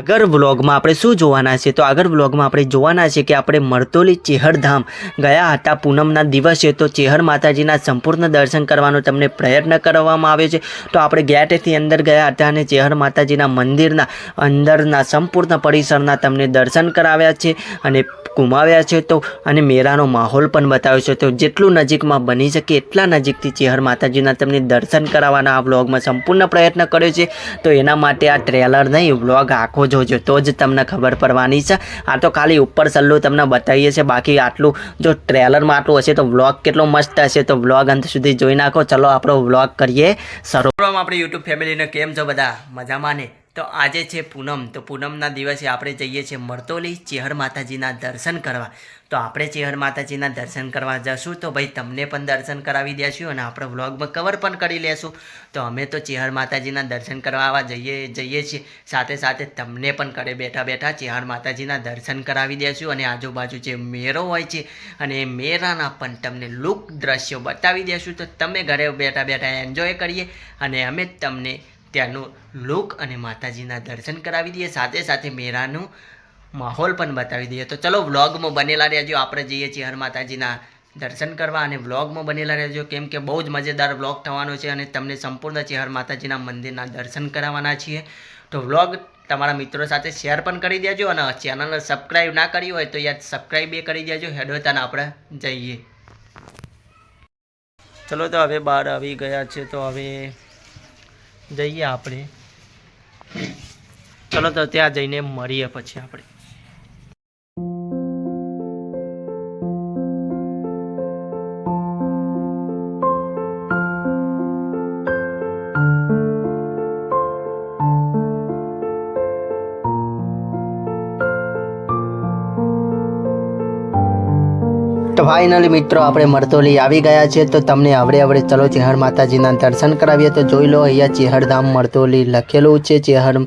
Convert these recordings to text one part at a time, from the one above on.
આગળ વ્લોગમાં આપણે શું જોવાના છે, તો આગળ વ્લોગમાં આપણે જોવાના છે કે આપણે મરતોલી ચેહરધામ ગયા હતા, પૂનમના દિવસે, તો ચેહર માતાજીના સંપૂર્ણ દર્શન કરવાનો તમને પ્રયત્ન કરવામાં આવ્યો છે. તો આપણે ગેટથી અંદર ગયા હતા અને ચેહર માતાજીના મંદિરના અંદરના સંપૂર્ણ પરિસરના તમને દર્શન કરાવ્યા છે અને ગુમાવ્યા છે તો, અને મેળાનો માહોલ પણ બતાવ્યો છે. તો જેટલું નજીકમાં બની શકે એટલા નજીકથી ચેહર માતાજીના તમને દર્શન કરાવવાના આ વ્લોગમાં સંપૂર્ણ પ્રયત્ન કર્યો છે. તો એના માટે આ ટ્રેલર નહીં, વ્લોગ આખો જોજો, તો જ તમને ખબર પડવાની છે. આ તો ખાલી ઉપર સલ્લું તમને બતાવીએ છે બાકી આટલું જો ટ્રેલરમાં આટલું હશે તો વ્લોગ કેટલો મસ્ત હશે તો વ્લોગ અંત સુધી જોઈ નાખો. ચલો આપણો વ્લોગ કરીએ. શરૂ આપણી યુટ્યુબ ફેમિલીને કેમ છો બધા? મજામાં ને? તો આજે છે પૂનમ. તો પૂનમના દિવસે આપણે જઈએ છીએ મરતોલી ચેહર માતાજીના દર્શન કરવા. તો આપણે ચેહર માતાજીના દર્શન કરવા જશું. તો ભાઈ, તમને પણ દર્શન કરાવી દેશું અને આપણે વ્લોગમાં કવર પણ કરી લેશું. તો અમે તો ચેહર માતાજીના દર્શન કરવા આવા જઈએ જઈએ છીએ. સાથે સાથે તમને પણ ઘરે બેઠા બેઠા ચેહર માતાજીના દર્શન કરાવી દેશું અને આજુબાજુ જે મેરો હોય છે અને એ મેરાના પણ તમને લુક દ્રશ્યો બતાવી દેશું. તો તમે ઘરે બેઠા બેઠા એન્જોય કરીએ અને અમે તમને ત્યાંનું લુક અને માતાજીના દર્શન કરાવી દઈએ. સાથે સાથે મેળાનું માહોલ પણ બતાવી દઈએ. તો ચલો, વ્લોગમાં બનેલા રહેજો. આપણે જઈએ છીએ હર માતાજીના દર્શન કરવા અને વ્લોગમાં બનેલા રહેજો. કેમ કે બહુ જ મજેદાર વ્લોગ થવાનો છે અને તમને સંપૂર્ણ ચેહર માતાજીના મંદિરના દર્શન કરાવવાના છીએ. તો વ્લોગ તમારા મિત્રો સાથે શેર પણ કરી દેજો અને ચેનલને સબસ્ક્રાઈબ ના કરી હોય તો યાર સબસ્ક્રાઈબ એ કરી દેજો. હેડોતાને આપણે જઈએ. ચલો તો હવે બહાર આવી ગયા છે. તો હવે જઈએ આપણે. ચલો તો ત્યાં જઈને મળીએ પછી આપણે. ફાઇનલી મિત્રો આપણે મરતોલી આવી ગયા છે તો તમને આવડે આવડે ચલો ચેહર માતાજીના દર્શન કરાવીએ તો જોઈ લો અહીંયા ચેહરધામ મરતોલી લખેલું છે. ચેહર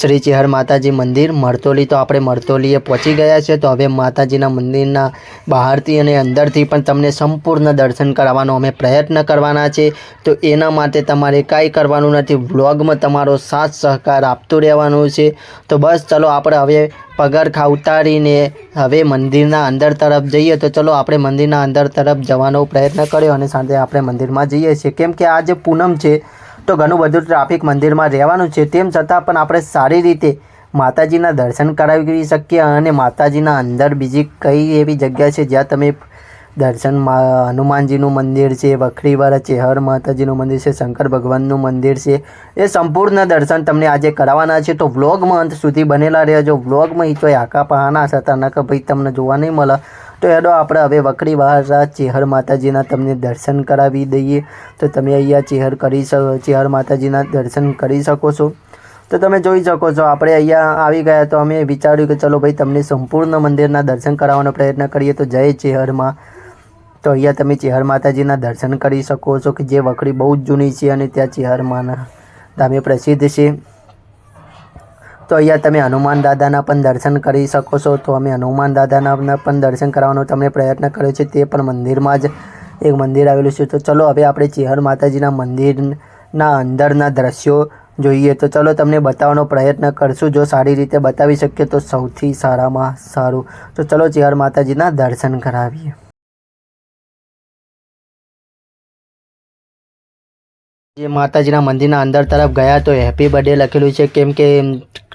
શ્રી ચેહર માતાજી મંદિર મરતોલી તો આપણે મરતોલીએ પહોંચી ગયા છે તો હવે માતાજીના મંદિરના બહારથી અને અંદરથી પણ તમને સંપૂર્ણ દર્શન કરાવવાનો અમે પ્રયત્ન કરવાના છે. તો એના માટે તમારે કાંઈ કરવાનું નથી. વ્લોગમાં તમારો સાથ સહકાર આપતું રહેવાનું છે. તો બસ ચલો આપણે હવે પગરખા ઉતારીને હવે મંદિરના અંદર તરફ જઈએ તો ચલો આપણે મંદિરના અંદર તરફ જવાનો પ્રયત્ન કર્યો અને સાંજે આપણે મંદિરમાં જઈએ છીએ. કેમ કે આજે પૂનમ છે, તો ઘણું બધું ટ્રાફિક મંદિરમાં રહેવાનું છે. તેમ છતાં પણ આપણે સારી રીતે માતાજીના દર્શન કરાવી શકીએ અને માતાજીના અંદર બીજી કઈ એવી જગ્યા છે જ્યાં તમે દર્શન હનુમાનજીનું મંદિર છે, વખરીવાળા ચેહર માતાજીનું મંદિર છે, શંકર ભગવાનનું મંદિર છે. એ સંપૂર્ણ દર્શન તમને આજે કરાવવાના છે. તો વ્લોગમાં અંત સુધી બનેલા રહેજો. વ્લોગમાં ઈ ચોય આકા પહાના હતા કે ભાઈ તમને જોવા નહીં મળે. તો એડો આપણે હવે વખરીવાળા ચેહર માતાજીના તમને દર્શન કરાવી દઈએ. તો તમે અહીંયા ચેહર કરી શકો ચેહર માતાજીના દર્શન કરી શકો છો. તો તમે જોઈ શકો છો, આપણે અહીંયા આવી ગયા તો અમે વિચાર્યું કે ચલો ભાઈ તમને સંપૂર્ણ મંદિરના દર્શન કરાવવાનો પ્રયત્ન કરીએ. તો જય ચેહરમાં. તો અહીંયા તમે ચેહર માતાજીના દર્શન કરી શકો છો કે જે વખડી બહુ જ જૂની છે અને ત્યાં ચેહરમાના ધામે પ્રસિદ્ધ છે. તો અહીંયા તમે હનુમાન દાદાના પણ દર્શન કરી શકો છો. તો અમે હનુમાન દાદાના પણ દર્શન કરવાનો તમને પ્રયત્ન કર્યો છે. તે પણ મંદિરમાં જ એક મંદિર આવેલું છે. તો ચલો હવે આપણે ચેહર માતાજીના મંદિરના અંદરના દ્રશ્યો જોઈએ. તો ચલો તમને બતાવવાનો પ્રયત્ન કરશું. જો સારી રીતે બતાવી શકીએ તો સૌથી સારામાં સારું. તો ચલો ચેહર માતાજીના દર્શન કરાવીએ. જે માતાજીના મંદિરના અંદર તરફ ગયા તો હેપી બર્થડે લખેલું છે. કેમ કે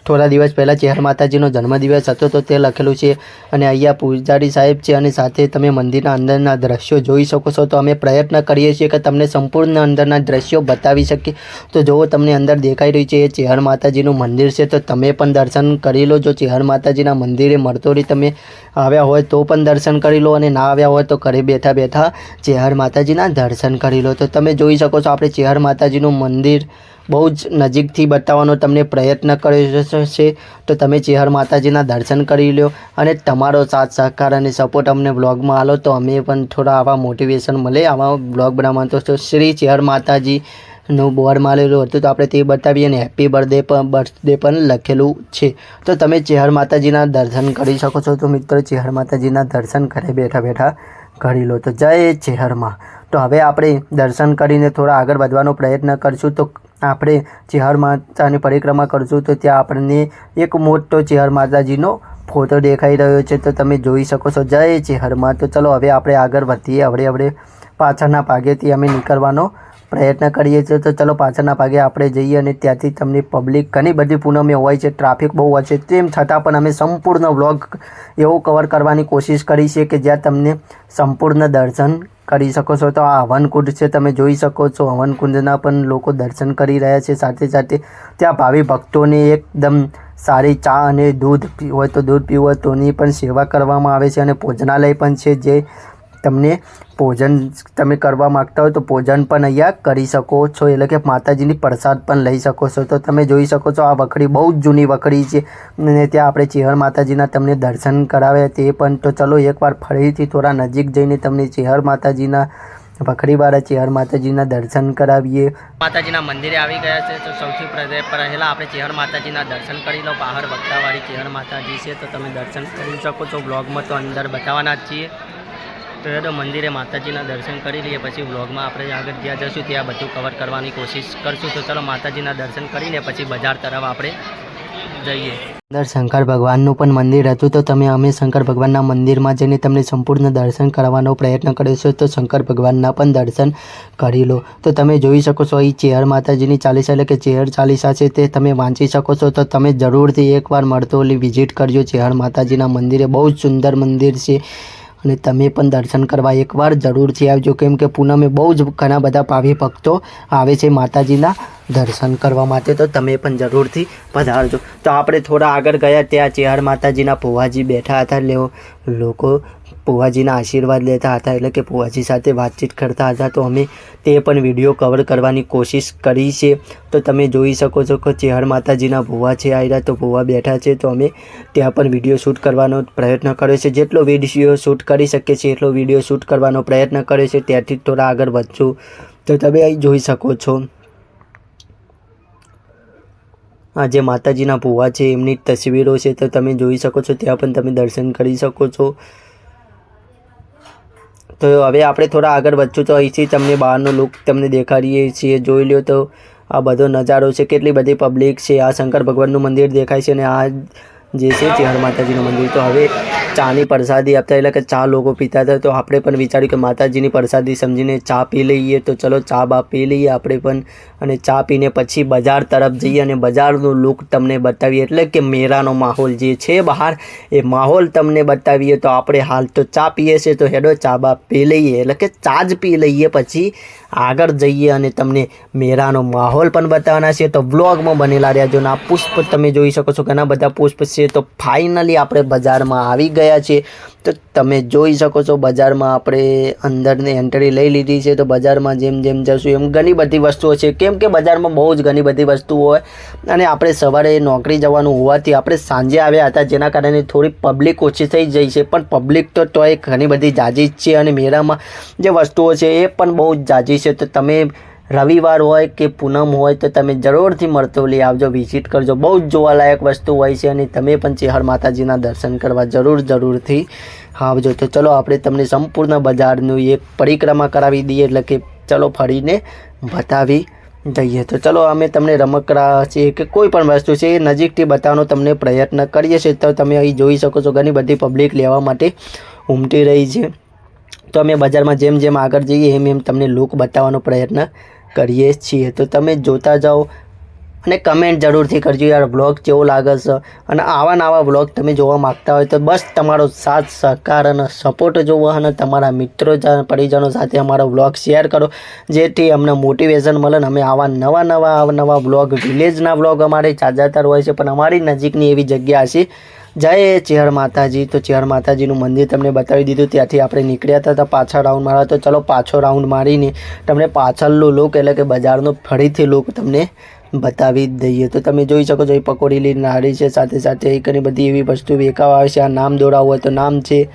થોડા દિવસ પહેલાં ચેહર માતાજીનો જન્મદિવસ હતો તો તે લખેલું છે, અને અહીંયા પૂજારી સાહેબ છે અને સાથે તમે મંદિરના અંદરના દ્રશ્યો જોઈ શકો છો. તો અમે પ્રયત્ન કરીએ છીએ કે તમને સંપૂર્ણ અંદરના દ્રશ્યો બતાવી શકીએ. તો જુઓ તમને અંદર દેખાઈ રહ્યું છે, એ ચેહર માતાજીનું મંદિર છે. તો તમે પણ દર્શન કરી લો. જો ચેહર માતાજીના મંદિરે મળતોરી તમે આવ્યા હોય તો પણ દર્શન કરી લો. અને ના આવ્યા હોય તો ઘરે બેઠા બેઠા ચેહર માતાજીના દર્શન કરી લો. તો તમે જોઈ શકો છો, આપણે ચેહર માતાજીનું મંદિર બહુ જ નજીકથી બતાવવાનો તમને પ્રયત્ન કર્યો છે તો તમે ચેહર માતાજીના દર્શન કરી લો અને તમારો સાથ, સહકાર અને સપોર્ટ અમને વ્લોગમાં આલો. તો અમે પણ થોડા આવા મોટિવેશન મળે આવા બ્લોગ બનાવવાનો તો શ્રી ચેહર માતાજીનું બોર્ડ મારેલું હતું તો આપણે તે બતાવીએ અને હેપી બર્થડે પણ બર્થડે પણ લખેલું છે. તો તમે ચેહર માતાજીના દર્શન કરી શકો છો. તો મિત્રો ચેહર માતાજીના દર્શન ઘરે બેઠા બેઠા કરી લો. તો જય ચેહરમાં. તો હવે આપણે દર્શન કરીને થોડા આગળ વધવાનો પ્રયત્ન કરીશું. તો આપણે ચેહર માતાની પરિક્રમા કરશું. તો ત્યાં આપણને એક મોટો ચેહર માતાજીનો ફોટો દેખાઈ રહ્યો છે. તો તમે જોઈ શકો છો. જય ચેહરમાં. તો ચલો હવે આપણે આગળ વધીએ. હવે હવે પાછળના ભાગેથી અમે નીકળવાનો પ્રયત્ન કરીએ છીએ. તો ચલો પાછળના ભાગે આપણે જઈએ અને ત્યાંથી તમને પબ્લિક ઘણી બધી પૂનમે હોય છે. ટ્રાફિક બહુ હોય છે. તેમ છતાં પણ અમે સંપૂર્ણ વ્લોગ એવો કવર કરવાની કોશિશ કરી છે કે જ્યાં તમને સંપૂર્ણ દર્શન કરી શકો છો. તો આ હવનકુંડ છે, તમે જોઈ શકો છો. હવનકુંડના પણ લોકો દર્શન કરી રહ્યા છે સાથે સાથે. ત્યાં ભાવિ ભક્તોને એકદમ સારી ચા અને દૂધ હોય તો દૂધ પીવું તોની પણ સેવા કરવામાં આવે છે અને ભોજનાલય પણ છે જે તમને ભોજન, તમે કરવા માગતા હોય તો ભોજન પણ અહીંયા કરી શકો છો. એટલે કે માતાજીની પ્રસાદ પણ લઈ શકો છો. તો તમે જોઈ શકો છો આ વખડી બહુ જ જૂની વખડી છે. અને ત્યાં આપણે ચેહર માતાજીના તમને દર્શન કરાવ્યા તે પણ. તો ચલો એકવાર ફરીથી થોડા નજીક જઈને તમને ચેહર માતાજીના વખડીવાળા ચેહર માતાજીના દર્શન કરાવીએ. માતાજીના મંદિરે આવી ગયા છે. તો સૌથી પહેલા આપણે ચેહર માતાજીના દર્શન કરી લો. બહાર વખતાવાળી ચેહર માતાજી છે. તો તમે દર્શન કરી શકો છો. બ્લોગમાં તો અંદર બતાવવાના જ છીએ. તો તો મંદિરે માતાજીના દર્શન કરી લઈએ, પછી વ્લોગમાં આપણે આગળ જ્યાં જશું ત્યાં બધું કવર કરવાની કોશિશ કરશું. તો ચલો માતાજીના દર્શન કરીને પછી બજાર તરફ આપણે જઈએ. અંદર શંકર ભગવાનનું પણ મંદિર હતું, તો તમે અમે શંકર ભગવાનના મંદિરમાં જઈને તમને સંપૂર્ણ દર્શન કરવાનો પ્રયત્ન કરીશું. તો શંકર ભગવાનના પણ દર્શન કરી લો. તો તમે જોઈ શકો છો અહીં ચેહર માતાજીની ચાલીસા એટલે કે ચેહર ચાલીસા છે તે તમે વાંચી શકો છો. તો તમે જરૂરથી એકવાર મળતો વિઝિટ કરજો. ચેહર માતાજીના મંદિરે બહુ જ સુંદર મંદિર છે. અને તમે પણ દર્શન કરવા એકવાર જરૂરથી આવજો. કેમ કે પૂનમે બહુ જ ઘણા બધા ભાવિ ભક્તો આવે છે માતાજીના દર્શન કરવા માટે. તો તમે પણ જરૂરથી પધારજો. તો આપણે થોડા આગળ ગયા, ત્યાં ચેહર માતાજીના ભુવાજી બેઠા હતા. લેવો લોકો ભુવાજીના આશીર્વાદ લેતા હતા એટલે કે ભુવાજી સાથે વાતચીત કરતા હતા, તો અમે તે પણ વીડિયો કવર કરવાની કોશિશ કરી છે. તો તમે જોઈ શકો છો કે ચેહર માતાજીના ભુવા છે આવ્યા તો ભુવા બેઠા છે, તો અમે ત્યાં પણ વીડિયો શૂટ કરવાનો પ્રયત્ન કર્યો છે. જેટલો વીડિયો શૂટ કરી શકીએ છીએ એટલો વીડિયો શૂટ કરવાનો પ્રયત્ન કર્યો છે. ત્યાંથી થોડા આગળ વધશું. તો તમે અહીં જોઈ શકો છો, આ જે માતાજીના ભુવા છે, એમની તસવીરો છે, તો તમે જોઈ શકો છો, ત્યાં પણ તમે દર્શન કરી શકો છો. તો હવે આપણે થોડા આગળ વધશું તો અહીંથી તમને બહારનો લુક તમને દેખાડીએ છીએ. જોઈ લ્યો તો આ બધો નજારો છે. કેટલી બધી પબ્લિક છે. આ શંકર ભગવાનનું મંદિર દેખાય છે અને આ જે છે, ચેહર માતાજીનું મંદિર. તો હવે ચાની પ્રસાદી આપતા, એટલે કે ચા લોકો પીતા હતા, તો આપણે પણ વિચાર્યું કે માતાજીની પ્રસાદી સમજીને ચા પી લઈએ. તો ચલો, ચા બા પી લઈએ આપણે પણ. અને ચા પીને પછી બજાર તરફ જઈએ અને બજારનું લુક તમને બતાવીએ. એટલે કે મેળાનો માહોલ જે છે બહાર, એ માહોલ તમને બતાવીએ. તો આપણે હાલ તો ચા પીએ છીએ. તો હેડો, ચા બા પી લઈએ. એટલે કે ચા જ પી લઈએ પછી આગળ જઈએ અને તમને મેળાનો માહોલ પણ બતાવવાના છે તો વ્લોગમાં બનેલા રહ્યા જો આ પુષ્પ તમે જોઈ શકો છો ઘણા બધા પુષ્પ છે, તો ફાઇનલી આપણે બજારમાં આવી ગયા છીએ. તો તમે જોઈ શકો છો, બજારમાં આપણે અંદરની એન્ટ્રી લઈ લીધી છે, તો બજારમાં જેમ જેમ જશું એમ ઘણી બધી વસ્તુઓ છે. કેમ કે બજારમાં બહુ જ ઘણી બધી વસ્તુઓ હોય. અને આપણે સવારે નોકરી જવાનું હોવાથી આપણે સાંજે આવ્યા હતા, જેના કારણે થોડી પબ્લિક ઓછી થઈ જઈ છે. પણ પબ્લિક તો તોય ઘણી બધી જાજી જ છે, અને મેળામાં જે વસ્તુઓ છે એ પણ બહુ જ જાજી છે. તો તમે રવિવાર હોય કે પૂનમ હોય તો તમે જરૂરથી મરતોલી આવજો વિઝિટ કરજો. બહુ જ જોવાલાયક વસ્તુ હોય છે અને તમે પણ ચેહર માતાજીના દર્શન કરવા જરૂર, જરૂરથી આવજો. તો ચલો, આપણે તમને સંપૂર્ણ બજારનું એક પરિક્રમા કરાવી દઈએ, એટલે કે ચલો ફરીને બતાવી જઈએ તો ચલો, અમે તમને રમકડા છે કે કોઈ પણ વસ્તુ છે એ નજીકથી બતાવવાનો તમને પ્રયત્ન કરીએ છીએ. તો તમે અહીં જોઈ શકો છો ઘણી બધી પબ્લિક લેવા માટે ઉમટી રહી છે. તો અમે બજારમાં જેમ જેમ આગળ જઈએ, એમ એમ તમને લુક બતાવવાનો પ્રયત્ન કરીએ છીએ. તો તમે જોતા જાઓ અને કમેન્ટ જરૂરથી કરજો યાર. વ્લોગ કેવો લાગે છે? અને આવા નવા વ્લોગ તમે જોવા માગતા હોય તો બસ તમારો સાથ, સહકાર અને સપોર્ટ જોવો અને તમારા મિત્રો પરિજનો સાથે અમારો વ્લોગ શેર કરો. જેથી અમને મોટિવેશન મળે ને અમે આવા નવા નવા નવા વ્લોગ વિલેજના વ્લોગ અમારે ચાજાતર હોય છે. પણ અમારી નજીકની એવી જગ્યા છે જય ચેહર માતાજી. તો ચેહર માતાજીનું મંદિર તમને બતાવી દીધું. ત્યાંથી આપણે નીકળ્યા હતા, તો પાછળ રાઉન્ડ મારા. તો ચલો પાછો રાઉન્ડ મારીને તમને પાછળનું લુક એટલે કે બજારનો ફરીથી લુક તમને બતાવી દઈએ. તો તમે જોઈ શકો છો, એ પકોડી લઈને નારી છે. સાથે સાથે એ ઘણી બધી એવી વસ્તુ વેકાવા આવે છે. આ નામ દોડાવવું હોય તો નામ છે,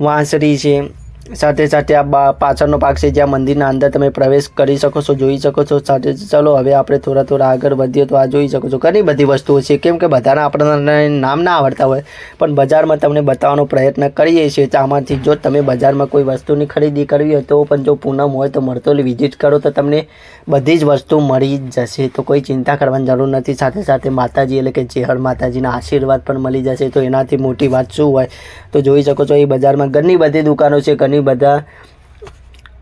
વાંસળી છે. સાથે સાથે આ પાછળનો ભાગ છે જ્યાં મંદિરના અંદર તમે પ્રવેશ કરી શકો છો, જોઈ શકો છો. સાથે ચલો, હવે આપણે થોડા થોડા આગળ વધીએ તો આ જોઈ શકો છો. ઘણી બધી વસ્તુઓ છે. કેમ કે બધાના આપણને નામ ના આવડતા હોય, પણ બજારમાં તમને બતાવવાનો પ્રયત્ન કરીએ છીએ. આમાંથી જો તમે બજારમાં કોઈ વસ્તુની ખરીદી કરવી હોય, તો પણ જો પૂનમ હોય તો મળતોલી વિઝિટ કરો, તો તમને બધી જ વસ્તુ મળી જશે. તો કોઈ ચિંતા કરવાની જરૂર નથી. સાથે સાથે માતાજી એટલે કે ચેહર માતાજીના આશીર્વાદ પણ મળી જશે. તો એનાથી મોટી વાત શું હોય? તો જોઈ શકો છો, એ બજારમાં ઘણી બધી દુકાનો છે. ઘણી બધા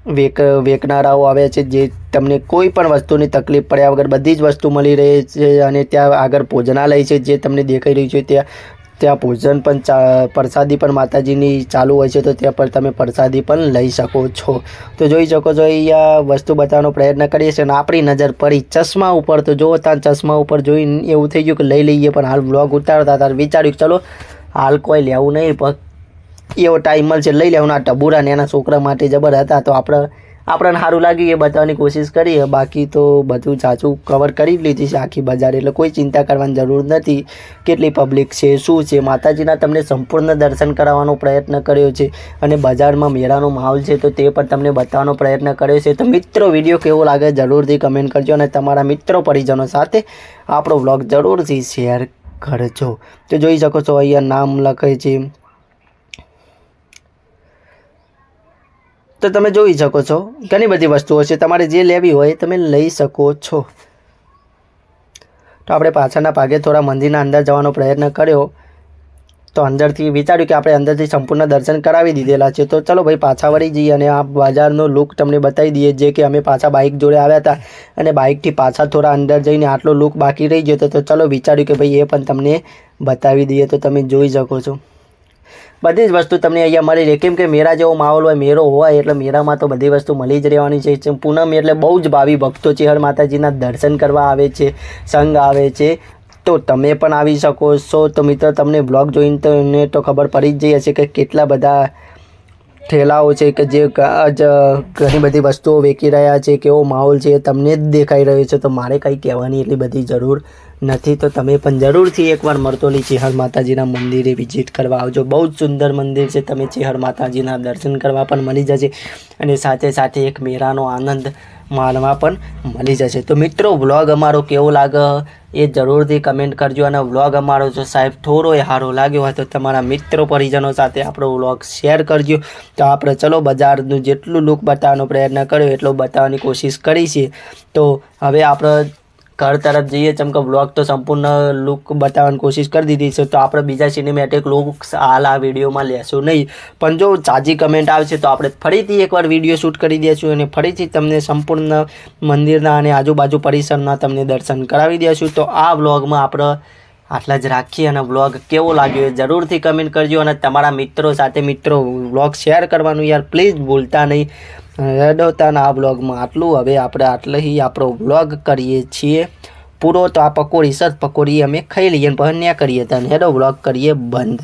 વેક, વેકનારાઓ આવે છે જે તમને કોઈ પણ વસ્તુની તકલીફ પડ્યા વગર બધી જ વસ્તુ મળી રહે છે અને ત્યાં આગળ ભોજનાલય છે જે તમને દેખાઈ રહ્યું છે. ત્યાં ત્યાં ભોજન પણ પ્રસાદી પણ માતાજીની ચાલુ હોય છે તો ત્યાં પર તમે પ્રસાદી પણ લઈ શકો છો. તો જોઈ શકો છો, અહીંયા વસ્તુ બતાવવાનો પ્રયત્ન કરીએ છીએ અને આપણી નજર પડી ચશ્મા ઉપર. તો જો ત્યાં ચશ્મા ઉપર જોઈને એવું થઈ ગયું કે લઈ લઈએ પણ હાલ વ્લોગ ઉતારતા ત્યારે વિચાર્યું ચલો, હાલ કોઈ લેવું નહીં, પણ એવો ટાઈમ મળશે. લઈ લેવાના આ ટબુરા એના છોકરા માટે જબર હતા. તો આપણે, આપણને સારું લાગ્યું એ બતાવવાની કોશિશ કરીએ બાકી તો બધું સાચું કવર કરી લીધી છે આખી બજાર. એટલે કોઈ ચિંતા કરવાની જરૂર નથી કેટલી પબ્લિક છે, શું છે? માતાજીના તમને સંપૂર્ણ દર્શન કરાવવાનો પ્રયત્ન કર્યો છે અને બજારમાં મેળાનો માહોલ છે તો તે પણ તમને બતાવવાનો પ્રયત્ન કર્યો છે. તો મિત્રો વીડિયો કેવો લાગે જરૂરથી કમેન્ટ કરજો અને તમારા મિત્રો પરિજનો સાથે આપણો વ્લોગ જરૂરથી શેર કરજો. તો જોઈ શકો છો અહીંયા નામ લખે છે. તો તમે જોઈ શકો છો. ઘણી બધી વસ્તુઓ છે. તમારે જે લેવી હોય તમે લઈ શકો છો. તો આપણે પાછળના ભાગે થોડા મંદિરના અંદર જવાનો પ્રયત્ન કર્યો. તો અંદરથી વિચાર્યું કે આપણે અંદરથી સંપૂર્ણ દર્શન કરાવી દીધેલા છે. તો ચલો ભાઈ પાછા વળી જઈએ અને આ બજારનો લુક તમને બતાવી દઈએ જે કે અમે પાછા બાઇક જોડે આવ્યા હતા. અને બાઇકથી પાછા થોડા અંદર જઈને આટલો લુક બાકી રહી ગયો હતો. તો ચલો વિચાર્યું કે ભાઈ એ પણ તમને બતાવી દઈએ. તો તમે જોઈ શકો છો. બધી જ વસ્તુ તમને અહીંયા મળી રહે. કેમ કે મેળા જેવો માહોલ હોય મેળો હોય, એટલે મેરામાં તો બધી વસ્તુ મળી જ રહેવાની છે. પૂનમ એટલે બહુ જ ભાવિ ભક્તો છે. હર માતાજીના દર્શન કરવા આવે છે, સંઘ આવે છે. તો તમે પણ આવી શકો છો. તો મિત્રો, તમને બ્લોગ જોઈને તો એને તો ખબર પડી જ જઈ હશે કે કેટલા બધા ઠેલાઓ છે કે જે જ, ઘણી બધી વસ્તુઓ વેચી રહ્યા છે, કેવો માહોલ છે એ તમને જ દેખાઈ રહ્યો છે. તો મારે કંઈ કહેવાની એટલી બધી જરૂર નથી, તો તમે પણ જરૂરથી એકવાર મરતોલી ચેહર માતાજીના મંદિરે વિઝિટ કરવા આવજો. બહુ જ સુંદર મંદિર છે. તમે ચિહર માતાજીના દર્શન કરવા પણ મળી જશે અને સાથે સાથે એક મેળાનો આનંદ માણવા પણ મળી જશે. તો મિત્રો, વ્લોગ અમારો કેવો લાગે એ જરૂરથી કમેન્ટ કરજો અને વ્લોગ અમારો જો સાહેબ થોડો એ સારો લાગ્યો હોય તો તમારા મિત્રો પરિજનો સાથે આપણો વ્લોગ શેર કરજો. તો આપણે ચલો બજારનું જેટલું લુક બતાવવાનો પ્રયત્ન કર્યો એટલો બતાવવાની કોશિશ કરી છીએ તો હવે આપણે ઘર તરફ જઈએ ચમ કે બ્લોગ તો સંપૂર્ણ લુક બતાવવાની કોશિશ કરી દીધી છે. તો આપણે બીજા સિનેમેટિક લુક્સ હાલ આ વિડીયોમાં લેશું નહીં. પણ જો ચાજી કમેન્ટ આવશે તો આપણે ફરીથી એકવાર વીડિયો શૂટ કરી દઈશું અને ફરીથી તમને સંપૂર્ણ મંદિરના અને આજુબાજુ પરિસરના તમને દર્શન કરાવી દઈશું તો આ વ્લોગમાં આપણે આટલા જ રાખીએ અને વ્લોગ કેવો લાગ્યો એ જરૂરથી કમેન્ટ કરજો. અને તમારા મિત્રો સાથે મિત્રો વ્લોગ શેર કરવાનું યાર પ્લીઝ ભૂલતા નહીં. રેડોતાના આ વ્લોગમાં આટલું. હવે આપણે આટલે આપણો બ્લોગ કરીએ છીએ. પૂરો તો આ પકોડી સર પકોડી અમે ખાઈ લઈએ અને પછી કરીએ. તને હેડો બ્લોગ કરીએ બંધ.